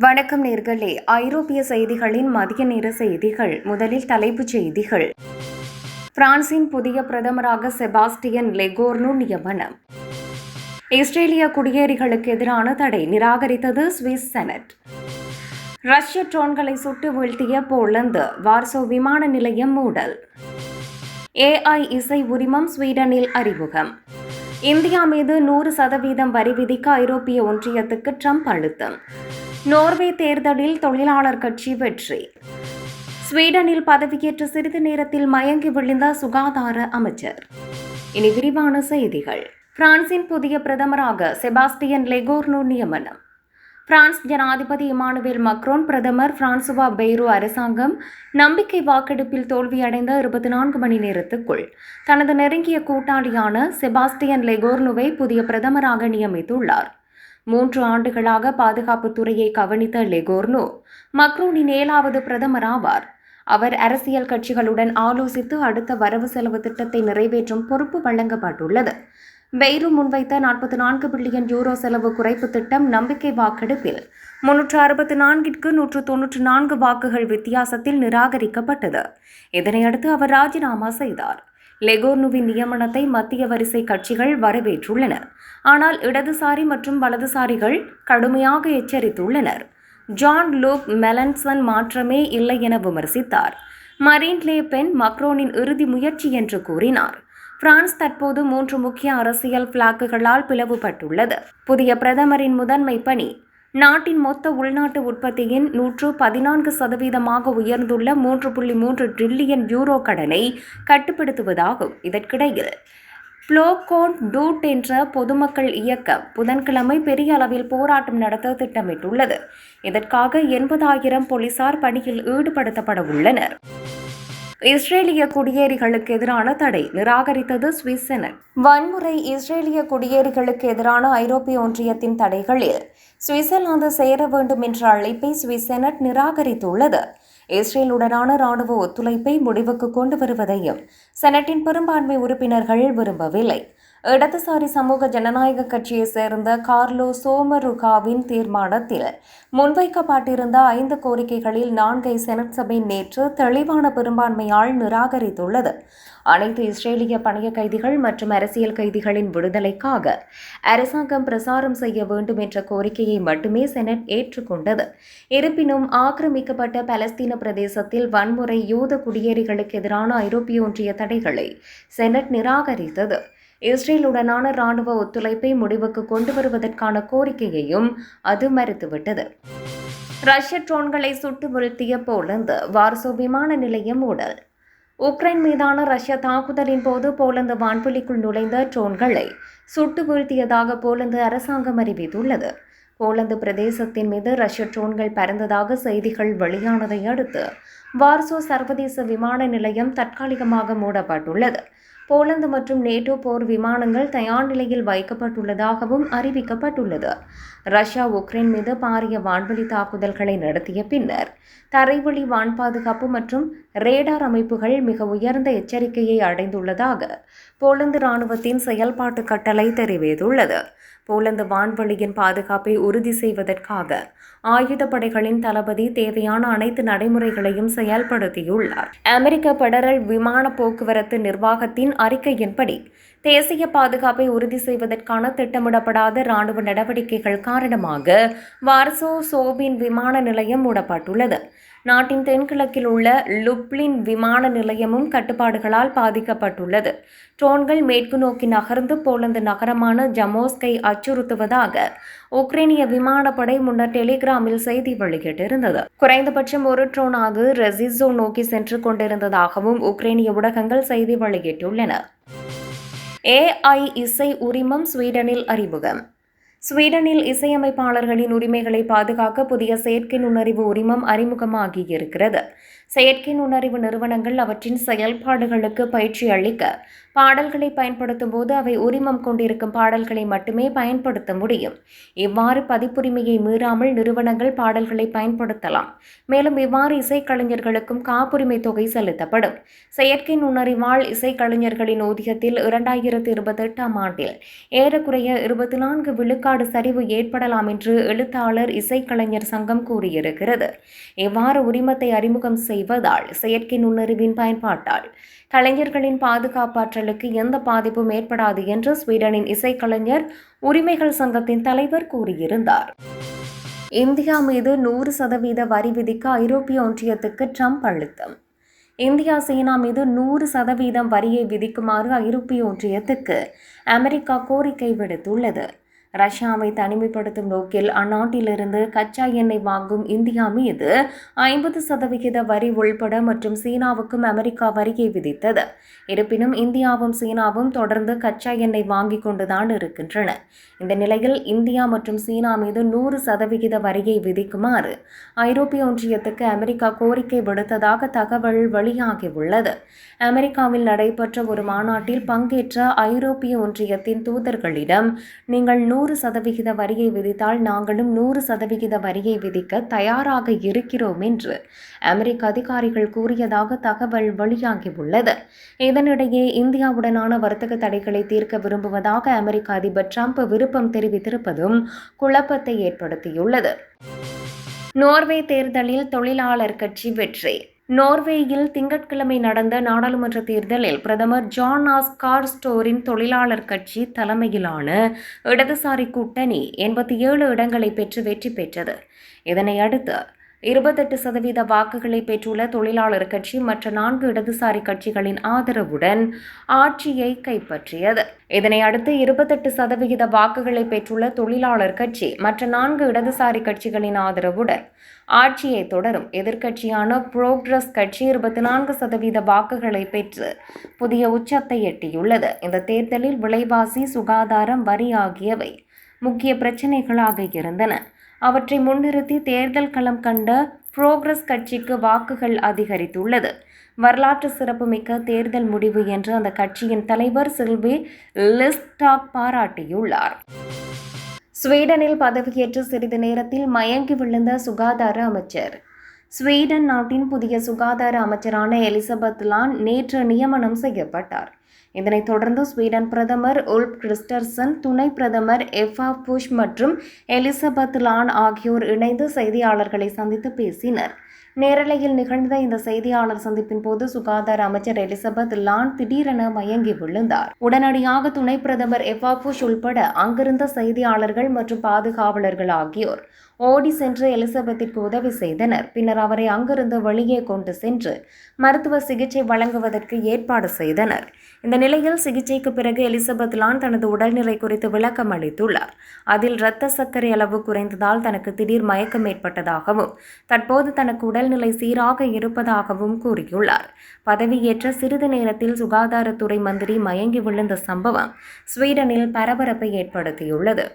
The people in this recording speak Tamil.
வணக்கம் நேர்களே. ஐரோப்பிய செய்திகளின் மதிய நேர செய்திகள். முதலில் தலைப்புச் செய்திகள். பிரான்சின் புதிய பிரதமராக செபாஸ்டியன் லெகோர்னு நியமனம். இஸ்ரேலிய குடியேறிகளுக்கு எதிரான தடை நிராகரித்தது சுவிஸ் செனட். ரஷ்ய ட்ரோன்களை சுட்டு வீழ்த்திய போலந்து வார்சோ விமான நிலையம் மூடல். ஏஐ இசை உரிமம் ஸ்வீடனில் அறிமுகம். இந்தியா மீது நூறு சதவீதம் வரி விதிக்க ஐரோப்பிய ஒன்றியத்துக்கு ட்ரம்ப் அழுத்தம். நோர்வே தேர்தலில் தொழிலாளர் கட்சி வெற்றி. ஸ்வீடனில் பதவியேற்ற சிறிது நேரத்தில் மயங்கி விழுந்த சுகாதார அமைச்சர். இனி விரிவான செய்திகள். பிரான்சின் புதிய பிரதமராக செபாஸ்டியன் லெகோர்னு நியமனம். பிரான்ஸ் ஜனாதிபதி இமானுவேல் மக்ரோன் பிரதமர் பிரான்சுவா பெய்ரோ அரசாங்கம் நம்பிக்கை வாக்கெடுப்பில் தோல்வியடைந்த இருபத்தி நான்கு மணி நேரத்துக்குள் தனது நெருங்கிய கூட்டாளியான செபாஸ்டியன் லெகோர்னுவை புதிய பிரதமராக நியமித்துள்ளார். மூன்று ஆண்டுகளாக பாதுகாப்பு துறையை கவனித்த லெகோர்னோ மக்ரோனின் ஏழாவது பிரதமர் ஆவார். அவர் அரசியல் கட்சிகளுடன் ஆலோசித்து அடுத்த வரவு செலவு திட்டத்தை நிறைவேற்றும் பொறுப்பு வழங்கப்பட்டுள்ளது. பெய்ரு முன்வைத்த நாற்பத்தி நான்கு பில்லியன் யூரோ செலவு குறைப்பு திட்டம் நம்பிக்கை வாக்கெடுப்பில் முன்னூற்று அறுபத்தி நான்கிற்கு நூற்று தொன்னூற்று நான்கு வாக்குகள் வித்தியாசத்தில் நிராகரிக்கப்பட்டது. இதனையடுத்து அவர் ராஜினாமா செய்தார். லெகோர்னுவின் நியமனத்தை மத்திய வரிசை கட்சிகள் வரவேற்றுள்ளன. ஆனால் இடதுசாரி மற்றும் வலதுசாரிகள் கடுமையாக எச்சரித்துள்ளனர். ஜான் லூக் மெலன்சன் மாற்றமே இல்லை என விமர்சித்தார். மரீன் லே பென் மக்ரோனின் இறுதி முயற்சி என்று கூறினார். பிரான்ஸ் தற்போது மூன்று முக்கிய அரசியல் பிளாக்குகளால் பிளவுபட்டுள்ளது. புதிய பிரதமரின் முதன்மை பணி நாட்டின் மொத்த உள்நாட்டு உற்பத்தியின் நூற்று பதினான்கு சதவீதமாக உயர்ந்துள்ள மூன்று புள்ளி மூன்று டிரில்லியன் யூரோ கடனை கட்டுப்படுத்துவதாகும். இதற்கிடையில் ப்ளோகோன் டூட் என்ற பொதுமக்கள் இயக்கம் புதன்கிழமை பெரிய அளவில் போராட்டம் நடத்த திட்டமிட்டுள்ளது. இதற்காக எண்பதாயிரம் போலீசார் பணியில் ஈடுபடுத்தப்பட உள்ளனர். இஸ்ரேலிய குடியேறிகளுக்கு எதிரான தடை நிராகரித்தது சுவிஸ் செனட் வன்முறை இஸ்ரேலிய குடியேறிகளுக்கு எதிரான ஐரோப்பிய ஒன்றியத்தின் தடைகளில் சுவிட்சர்லாந்து சேர வேண்டும் என்ற அழைப்பை சுவிஸ் செனட் நிராகரித்துள்ளது. இஸ்ரேலுடனான ராணுவ ஒத்துழைப்பை முடிவுக்கு கொண்டு வருவதையும் செனட்டின் பெரும்பான்மை உறுப்பினர்கள் விரும்பவில்லை. இடதுசாரி சமூக ஜனநாயக கட்சியைச் சேர்ந்த கார்லோ சோமருகாவின் தீர்மானத்தில் முன்வைக்கப்பட்டிருந்த ஐந்து கோரிக்கைகளில் நான்கை செனட் சபை நேற்று தெளிவான பெரும்பான்மையால் நிராகரித்துள்ளது. அனைத்து இஸ்ரேலிய பணைய கைதிகள் மற்றும் அரசியல் கைதிகளின் விடுதலைக்காக அரசாங்கம் பிரசாரம் செய்ய வேண்டும் என்ற கோரிக்கையை மட்டுமே செனட் ஏற்றுக்கொண்டது. இருப்பினும் ஆக்கிரமிக்கப்பட்ட பலஸ்தீன பிரதேசத்தில் வன்முறை யூத குடியேறிகளுக்கு எதிரான ஐரோப்பிய ஒன்றிய தடைகளை செனட் நிராகரித்தது. இஸ்ரேலுடனான ராணுவ ஒத்துழைப்பை முடிவுக்கு கொண்டு வருவதற்கான கோரிக்கையையும் அது மறுத்துவிட்டது. ரஷ்ய ட்ரோன்களை சுட்டு வீழ்த்திய போலந்து வார்சோ விமான நிலையம் மூடல் உக்ரைன் மீதான ரஷ்ய தாக்குதலின் போது போலந்து வான்புலிக்குள் நுழைந்த ட்ரோன்களை சுட்டு வீழ்த்தியதாக போலந்து அரசாங்கம் அறிவித்துள்ளது. போலந்து பிரதேசத்தின் மீது ரஷ்ய ட்ரோன்கள் பறந்ததாக செய்திகள் வெளியானதை அடுத்து வார்சோ சர்வதேச விமான நிலையம் தற்காலிகமாக மூடப்பட்டுள்ளது. போலந்து மற்றும் நேட்டோ போர் விமானங்கள் தயார் நிலையில் வைக்கப்பட்டுள்ளதாகவும் அறிவிக்கப்பட்டுள்ளது. ரஷ்யா உக்ரைன் மீது பாரிய வான்வெளி தாக்குதல்களை நடத்திய பின்னர் தரைவழி வான் பாதுகாப்பு மற்றும் ரேடார் அமைப்புகள் மிக உயர்ந்த எச்சரிக்கையை அடைந்துள்ளதாக போலந்து இராணுவத்தின் செயல்பாட்டு கட்டளை தெரிவித்துள்ளது. போலந்து வான்வெளியின் பாதுகாப்பை உறுதி செய்வதற்காக ஆயுதப்படைகளின் தளபதி தேவையான அனைத்து நடைமுறைகளையும் செயல்படுத்தியுள்ளார். அமெரிக்க பெடரல் விமான போக்குவரத்து நிர்வாகத்தின் அறிக்கையின்படி தேசிய பாதுகாப்பை உறுதி செய்வதற்கான திட்டமிடப்படாத ராணுவ நடவடிக்கைகள் காரணமாக வார்சோ சோபின் விமான நிலையம் மூடப்பட்டுள்ளது. நாட்டின் தென்கிழக்கில் உள்ள லுப்ளின் விமான நிலையமும் கட்டுப்பாடுகளால் பாதிக்கப்பட்டுள்ளது. ட்ரோன்கள் மேற்கு நோக்கி நகர்ந்து போலந்து நகரமான ஜமோஸ்கை அச்சுறுத்துவதாக உக்ரைனிய விமானப்படை முன்னர் டெலிகிராமில் செய்தி வெளியிட்டிருந்தது. குறைந்தபட்சம் ஒரு ட்ரோனாவது ரெசிசோ நோக்கி சென்று கொண்டிருந்ததாகவும் உக்ரைனிய ஊடகங்கள் செய்தி வெளியிட்டுள்ளன. ஏஐ இசை உரிமம் ஸ்வீடனில் அறிமுகம். ஸ்வீடனில் இசையமைப்பாளர்களின் உரிமைகளை பாதுகாக்க புதிய செயற்கை நுண்ணறிவு உரிமம் அறிமுகமாகியிருக்கிறது செயற்கை நுண்ணறிவு நிறுவனங்கள் அவற்றின் செயல்பாடுகளுக்கு பயிற்சி அளிக்க பாடல்களை பயன்படுத்தும் போது அவை உரிமம் கொண்டிருக்கும் பாடல்களை மட்டுமே பயன்படுத்த முடியும். இவ்வாறு பதிப்புரிமையை மீறாமல் நிறுவனங்கள் பாடல்களை பயன்படுத்தலாம். மேலும் இவ்வாறு இசைக்கலைஞர்களுக்கும் காப்புரிமை தொகை செலுத்தப்படும். செயற்கை நுண்ணறிவால் இசைக்கலைஞர்களின் ஊதியத்தில் இரண்டாயிரத்தி இருபத்தி எட்டாம் ஆண்டில் ஏறக்குறைய இருபத்தி நான்கு விழுக்காடு சரிவு ஏற்படலாம் என்று எழுத்தாளர் இசைக்கலைஞர் சங்கம் கூறியிருக்கிறது. இவ்வாறு உரிமத்தை அறிமுகம் செய்வதால் செயற்கை நுண்ணறிவின் பயன்பாட்டால் கலைஞர்களின் பாதுகாப்பாற்றல் பாதுகாப்பாற்றலுக்கு எந்த பாதிப்பும் ஏற்படாது என்று ஸ்வீடனின் இசைக்கலைஞர் உரிமைகள் சங்கத்தின் தலைவர் கூறியிருந்தார். இந்தியா மீது நூறு சதவீத வரி விதிக்க ஐரோப்பிய ஒன்றியத்துக்கு ட்ரம்ப் அழுத்தம். இந்தியா சீனா மீது நூறு சதவீதம் வரியை விதிக்குமாறு ஐரோப்பிய ஒன்றியத்துக்கு அமெரிக்கா கோரிக்கை விடுத்துள்ளது. ரஷ்யாவை தனிமைப்படுத்தும் நோக்கில் அந்நாட்டிலிருந்து கச்சா எண்ணெய் வாங்கும் இந்தியா மீது ஐம்பது சதவிகித வரி உள்பட மற்றும் சீனாவுக்கும் அமெரிக்கா வரியை விதித்தது. இருப்பினும் இந்தியாவும் சீனாவும் தொடர்ந்து கச்சா எண்ணெய் வாங்கிக் கொண்டுதான் இருக்கின்றன. இந்த நிலையில் இந்தியா மற்றும் சீனா மீது நூறு சதவிகித வரியை விதிக்குமாறு ஐரோப்பிய ஒன்றியத்துக்கு அமெரிக்கா கோரிக்கை விடுத்ததாக தகவல் வெளியாகியுள்ளது. அமெரிக்காவில் நடைபெற்ற ஒரு மாநாட்டில் பங்கேற்ற ஐரோப்பிய ஒன்றியத்தின் தூதர்களிடம் நீங்கள் நூறு சதவிகித வரியை விதித்தால் நாங்களும் நூறு சதவிகித வரியை விதிக்க தயாராக இருக்கிறோம் என்று அமெரிக்க அதிகாரிகள் கூறியதாக தகவல் வெளியாகியுள்ளது. இதனிடையே இந்தியாவுடனான வர்த்தக தடைகளை தீர்க்க விரும்புவதாக அமெரிக்க அதிபர் ட்ரம்ப் விருப்பம் தெரிவித்திருப்பதும் குழப்பத்தை ஏற்படுத்தியுள்ளது. நோர்வே தேர்தலில் தொழிலாளர் கட்சி வெற்றி நோர்வேயில் திங்கட்கிழமை நடந்த நாடாளுமன்ற தேர்தலில் பிரதமர் ஜான் ஆஸ்கார் ஸ்டோரின் தொழிலாளர் கட்சி தலைமையிலான இடதுசாரி கூட்டணி எண்பத்தி ஏழு இடங்களை பெற்று வெற்றி பெற்றது. இதனை அடுத்து இருபத்தெட்டு சதவீத வாக்குகளை பெற்றுள்ள தொழிலாளர் கட்சி மற்ற நான்கு இடதுசாரி கட்சிகளின் ஆதரவுடன் ஆட்சியை கைப்பற்றியது. இதனை அடுத்து இருபத்தெட்டு சதவிகித வாக்குகளை பெற்றுள்ள தொழிலாளர் கட்சி மற்ற நான்கு இடதுசாரி கட்சிகளின் ஆதரவுடன் ஆட்சியை தொடரும். எதிர்க்கட்சியான புரோக்ரஸ் கட்சி இருபத்தி நான்கு சதவீத வாக்குகளை பெற்று புதிய உச்சத்தை எட்டியுள்ளது. இந்த தேர்தலில் விலைவாசி சுகாதாரம் வரி ஆகியவை முக்கிய பிரச்சினைகளாக இருந்தன. அவற்றை முன்னிறுத்தி தேர்தல் களம் கண்ட புரோக்ரஸ் கட்சிக்கு வாக்குகள் அதிகரித்துள்ளது. வரலாற்று சிறப்புமிக்க தேர்தல் முடிவு என்று அந்த கட்சியின் தலைவர் சில்வி லிஸ்டாக் பாராட்டியுள்ளார். ஸ்வீடனில் பதவியேற்று சிறிது நேரத்தில் மயங்கி விழுந்த சுகாதார அமைச்சர். ஸ்வீடன் நாட்டின் புதிய சுகாதார அமைச்சரான எலிசபெத் லான் நேற்று நியமனம் செய்யப்பட்டார். இதனைத் தொடர்ந்து ஸ்வீடன் பிரதமர் உல்ப் கிறிஸ்டர்சன் துணை பிரதமர் எஃபா புஷ் மற்றும் எலிசபெத் லான் ஆகியோர் இணைந்து செய்தியாளர்களை சந்தித்து பேசினர். நேரலையில் நிகழ்ந்த இந்த செய்தியாளர் சந்திப்பின் போது சுகாதார அமைச்சர் எலிசபெத் லான் திடீரென மயங்கி விழுந்தார். உடனடியாக துணை பிரதமர் எஃபா புஷ் உள்பட அங்கிருந்த செய்தியாளர்கள் மற்றும் பாதுகாவலர்கள் ஆகியோர் ஓடி சென்று எலிசபெத்திற்கு உதவி செய்தனர். பின்னர் அவரை அங்கிருந்து வெளியே கொண்டு சென்று மருத்துவ சிகிச்சை வழங்குவதற்கு ஏற்பாடு செய்தனர். இந்த நிலையில் சிகிச்சைக்கு பிறகு எலிசபெத் லான் தனது உடல்நிலை குறித்து விளக்கம் அளித்துள்ளார். அதில் இரத்த சர்க்கரை அளவு குறைந்ததால் தனக்கு திடீர் மயக்கம் ஏற்பட்டதாகவும் தற்போது தனக்கு உடல்நிலை சீராக இருப்பதாகவும் கூறியுள்ளார். பதவியேற்ற சிறிது நேரத்தில் சுகாதாரத்துறை மந்திரி மயங்கி விழுந்த சம்பவம் ஸ்வீடனில் பரபரப்பை ஏற்படுத்தியுள்ளது.